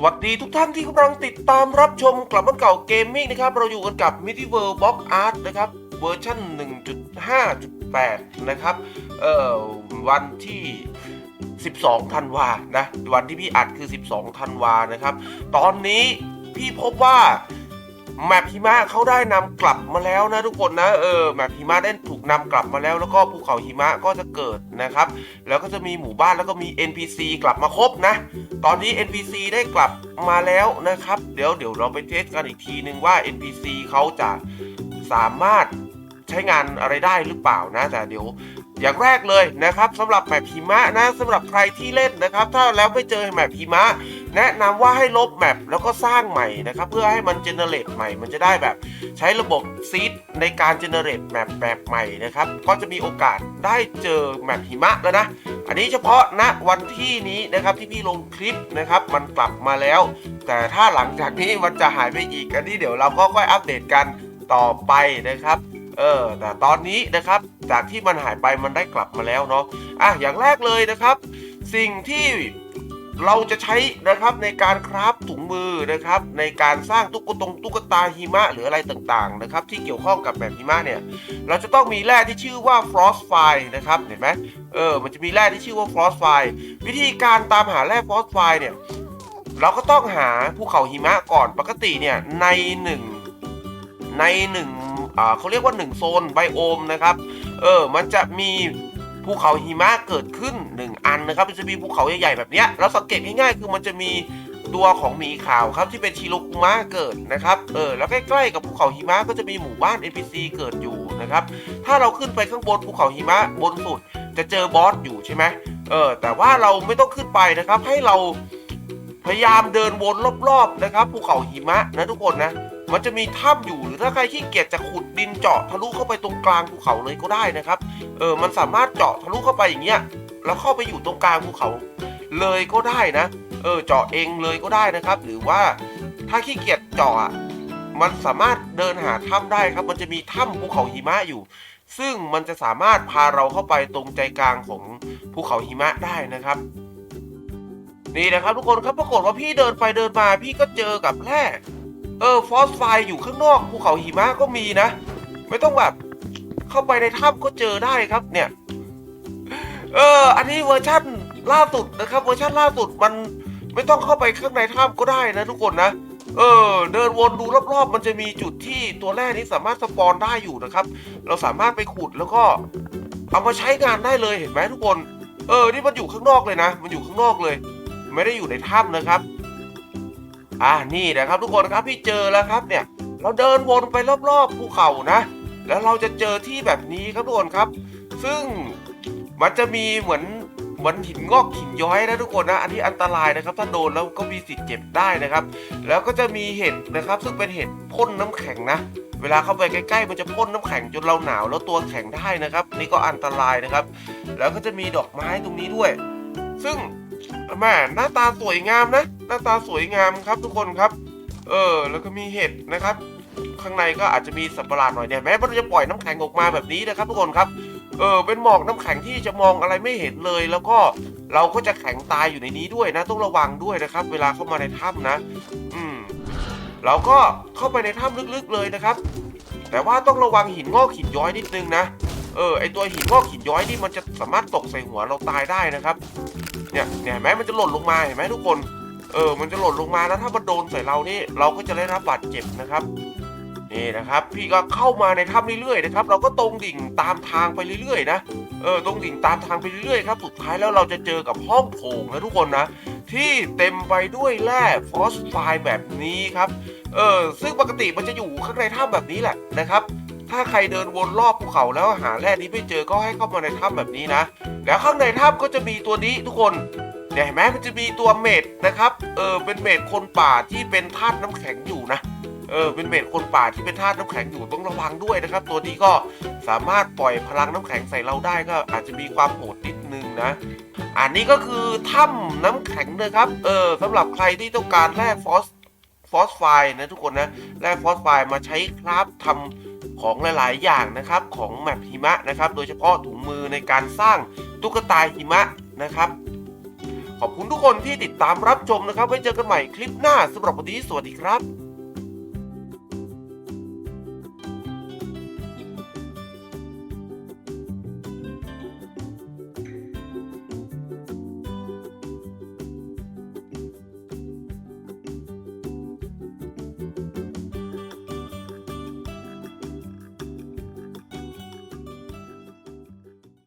สวัสดีทุกท่านที่กำลังติดตามรับชมกลับบ้านเก่าเกมมิ่งนะครับ เราอยู่กันกับ m i d i v e r Box Art นะครับเวอร์ชัน1.5.8 นะครับ เอ่อ วันที่ 12 ธันวานะ วันที่พี่อัดคือ 12 ธันวานะครับ ตอนนี้พี่พบว่า แมปหิมะเขาได้นำกลับมาแล้วนะทุกคนนะเออแมปหิมะได้ถูกนำกลับมาแล้ว แล้วก็ภูเขาหิมะก็จะเกิดนะครับ แล้วก็จะมีหมู่บ้านแล้วก็มี NPC กลับมาครบนะ ตอนนี้ NPC ได้กลับมาแล้วนะครับ เดี๋ยวเดี๋ยวเราไปเทสกันอีกทีนึงว่า NPC เขาจะสามารถใช้งานอะไรได้หรือเปล่านะแต่เดี๋ยว อย่างแรกเลยนะครับสำหรับแมปหิมะนะสำหรับใครที่เล่นนะครับ ถ้าแล้วไม่เจอแมปหิมะ แนะนำว่าให้ลบแมปแล้วก็สร้างใหม่นะครับเพื่อให้มันเจเนเรตใหม่ มันจะได้แบบใช้ระบบซีดในการเจเนเรตแมปแบบใหม่นะครับก็จะมีโอกาสได้เจอแมปหิมะแล้วนะ อันนี้เฉพาะณวันที่นี้นะครับที่พี่ลงคลิปนะครับมันกลับมาแล้ว แต่ถ้าหลังจากนี้มันจะหายไปอีกอันนี้เดี๋ยวเราก็ค่อยอัปเดตกันต่อไปนะครับ เออแต่ตอนนี้นะครับ จากที่มันหายไปมันได้กลับมาแล้วเนาะอะอย่างแรกเลยนะครับ สิ่งที่เราจะใช้นะครับในการคราฟถุงมือนะครับ ในการสร้างตุ๊กตงตุ๊กตาหิมะหรืออะไรต่างๆนะครับ ที่เกี่ยวข้องกับแบบหิมะเนี่ย เราจะต้องมีแร่ที่ชื่อว่า frost f i นะครับเห็นไหมเออมันจะมีแร่ที่ชื่อว่า frost f i วิธีการตามหาแร่ frost f i เนี่ยเราก็ต้องหาภูเขาหิมะก่อนปกติเนี่ยในหนึ่งในหนึ่งเขาเรียกว่าหนึ่งโซนไบโอมนะครับ เออ มันจะมีภูเขาหิมะเกิดขึ้น 1 อันนะครับมันจะมีภูเขาใหญ่ๆแบบเนี้ยเราสังเกตง่ายๆคือมันจะมีตัวของหมีขาวครับที่เป็นชิโรกุมะเกิดนะครับเออแล้วใกล้ๆกับภูเขาหิมะก็จะมีหมู่บ้าน NPC เกิดอยู่นะครับถ้าเราขึ้นไปข้างบนภูเขาหิมะบนสุดจะเจอบอสอยู่ใช่ไหมเออแต่ว่าเราไม่ต้องขึ้นไปนะครับให้เราพยายามเดินวนรอบๆนะครับภูเขาหิมะนะทุกคนนะ มันจะมีถ้ำอยู่หรือถ้าใครขี้เกียจจะขุดดินเจาะทะลุเข้าไปตรงกลางภูเขาเลยก็ได้นะครับ เออมันสามารถเจาะทะลุเข้าไปอย่างเงี้ยแล้วเข้าไปอยู่ตรงกลางภูเขาเลยก็ได้นะ เออเจาะเองเลยก็ได้นะครับ หรือว่าถ้าขี้เกียจเจาะมันสามารถเดินหาถ้ำได้ครับ มันจะมีถ้ำภูเขาหิมะอยู่ ซึ่งมันจะสามารถพาเราเข้าไปตรงใจกลางของภูเขาหิมะได้นะครับนี่นะครับทุกคนครับปรากฏว่าพี่เดินไปเดินมาพี่ก็เจอกับแร่ เออฟอสไฟอยู่ข้างนอกภูเขาหิมะก็มีนะ ไม่ต้องแบบเข้าไปในถ้ำก็เจอได้ครับเนี่ย เออ อันนี้เวอร์ชั่นล่าสุดนะครับ เวอร์ชันล่าสุดมันไม่ต้องเข้าไปข้างในถ้ำก็ได้นะทุกคนนะเออเดินวนดูรอบๆ มันจะมีจุดที่ตัวแรกนี้สามารถสปอนได้อยู่นะครับ เราสามารถไปขุดแล้วก็เอามาใช้งานได้เลยเห็นไหมทุกคน เออ นี่มันอยู่ข้างนอกเลยนะ มันอยู่ข้างนอกเลย ไม่ได้อยู่ในถ้ำนะครับ อ่านี่นะครับทุกคนครับพี่เจอแล้วครับเนี่ย เราเดินวนไปรอบๆภูเขานะ แล้วเราจะเจอที่แบบนี้ครับทุกคนครับ ซึ่งมันจะมีเหมือนเหมือนหินงอกหินย้อยนะทุกคนนะ อันนี้อันตรายนะครับ ถ้าโดนแล้วก็มีสิทธิ์เจ็บได้นะครับ แล้วก็จะมีเห็ดนะครับ ซึ่งเป็นเห็ดพ่นน้ำแข็งนะ เวลาเข้าไปใกล้ๆ มันจะพ่นน้ำแข็งจนเราหนาวแล้วตัวแข็งได้นะครับ นี่ก็อันตรายนะครับ แล้วก็จะมีดอกไม้ตรงนี้ด้วย ซึ่ง แม่หน้าตาสวยงามนะ หน้าตาสวยงามครับทุกคนครับ เออ แล้วก็มีเห็ดนะครับ ข้างในก็อาจจะมีสัตว์ประหลาดหน่อยเนี่ยแม้มันจะปล่อยน้ำแข็งออกมาแบบนี้นะครับ ทุกคนครับ เออ เป็นหมอกน้ำแข็งที่จะมองอะไรไม่เห็นเลย แล้วก็เราก็จะแข็งตายอยู่ในนี้ด้วยนะ ต้องระวังด้วยนะครับ เวลาเข้ามาในถ้ำนะ อืมเราก็เข้าไปในถ้ำลึกๆเลยนะครับ แต่ว่าต้องระวังหินงอกหินย้อยนิดนึงนะเออไอตัวหินงอกหินย้อยนี่มันจะสามารถตกใส่หัวเราตายได้นะครับ เนี่ยเนี่ยเห็นไหมมันจะหล่นลงมาเห็นไหมทุกคน เออ มันจะหล่นลงมาแล้วถ้ามันโดนใส่เรานี่เราก็จะได้รับบาดเจ็บนะครับนี่นะครับ พี่ก็เข้ามาในถ้ำเรื่อยๆนะครับ เราก็ตรงดิ่งตามทางไปเรื่อยๆนะเออตรงดิ่งตามทางไปเรื่อยๆครับสุดท้ายแล้วเราจะเจอกับห้องโถงนะทุกคนนะที่เต็มไปด้วยแร่ฟอสไฟแบบนี้ครับเออซึ่งปกติมันจะอยู่ข้างในถ้ำแบบนี้แหละนะครับ ถ้าใครเดินวนรอบภูเขาแล้วหาแร่นี้ไม่เจอก็ให้เข้ามาในถ้ำแบบนี้นะ แล้วข้างในถ้ำก็จะมีตัวนี้ทุกคนเนี่ยเห็นไหมมันจะมีตัวเมดนะครับ เออเป็นเมดคนป่าที่เป็นธาตุน้ำแข็งอยู่นะ เออเป็นเมดคนป่าที่เป็นธาตุน้ำแข็งอยู่ต้องระวังด้วยนะครับ ตัวนี้ก็สามารถปล่อยพลังน้ำแข็งใส่เราได้ก็อาจจะมีความโหดนิดนึงนะ อันนี้ก็คือถ้ำน้ำแข็งนะครับ เออสำหรับใครที่ต้องการแร่ฟอสฟอสไฟนะทุกคนนะแร่ฟอสไฟมาใช้คราฟทำ ของหลาย ๆ อย่างนะครับของแมปหิมะนะครับโดยเฉพาะถุงมือในการสร้างตุ๊กตาหิมะนะครับ ขอบคุณทุกคนที่ติดตามรับชมนะครับ ไว้เจอกันใหม่คลิปหน้าสำหรับวันนี้สวัสดีครับ